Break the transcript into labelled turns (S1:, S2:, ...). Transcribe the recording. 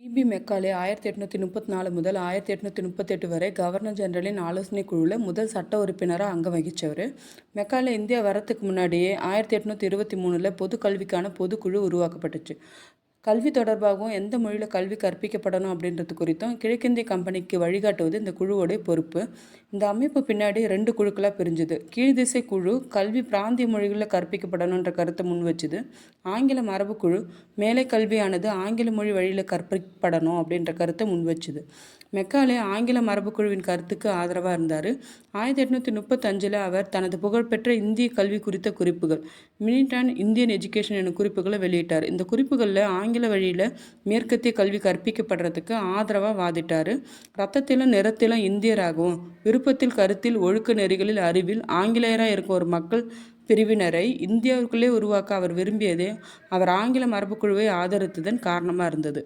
S1: BP Macaulay ஆயிரத்தி எட்நூற்றி முப்பத்தி நாலு முதல் ஆயிரத்தி எட்நூற்றி முப்பத்தெட்டு வரை கவர்னர் ஜெனரலின் ஆலோசனை குழுவில் முதல் சட்ட உறுப்பினராக அங்கம் வகித்தவர் மெக்காலே இந்தியா வரத்துக்கு முன்னாடியே ஆயிரத்தி எட்நூற்றி இருபத்தி மூணில் பொது கல்விக்கான பொதுக்குழு உருவாக்கப்பட்டுச்சு. கல்வி தொடர்பாகவும் எந்த மொழியில் கல்வி கற்பிக்கப்படணும் அப்படின்றது குறித்தும் கிழக்கிந்திய கம்பெனிக்கு வழிகாட்டுவது இந்த குழுவோடைய பொறுப்பு. இந்த அமைப்பு பின்னாடி ரெண்டு குழுக்களாக பிரிஞ்சுது. கீழ்திசை குழு கல்வி பிராந்திய மொழிகளில் கற்பிக்கப்படணுன்ற கருத்தை முன் வச்சுது. ஆங்கில மரபு குழு மேலை கல்வியானது ஆங்கில மொழி வழியில் கற்பிக்கப்படணும் அப்படின்ற கருத்தை முன் வச்சுது. மெக்காலே ஆங்கில மரபுக்குழுவின் கருத்துக்கு ஆதரவாக இருந்தார். ஆயிரத்தி எட்நூற்றி முப்பத்தஞ்சில் அவர் தனது புகழ்பெற்ற இந்திய கல்வி குறித்த குறிப்புகள் மினிட் அண்ட் இந்தியன் எஜுகேஷன் எனும் குறிப்புகளை வெளியிட்டார். இந்த குறிப்புகளில் ஆங்கில வழியில் மேற்கத்திய கல்வி கற்பிக்கப்படுறதுக்கு ஆதரவாக வாதிட்டார். ரத்தத்திலும் நிறத்திலும் இந்தியராகவும் விருப்பத்தில் கருத்தில் ஒழுக்க நெறிகளில் அறிவில் ஆங்கிலேயராக இருக்கும் ஒரு மக்கள் பிரிவினரை இந்தியாவுக்குள்ளே உருவாக்க அவர் விரும்பியதே அவர் ஆங்கில மரபுக்குழுவை ஆதரித்ததன் காரணமாக இருந்தது.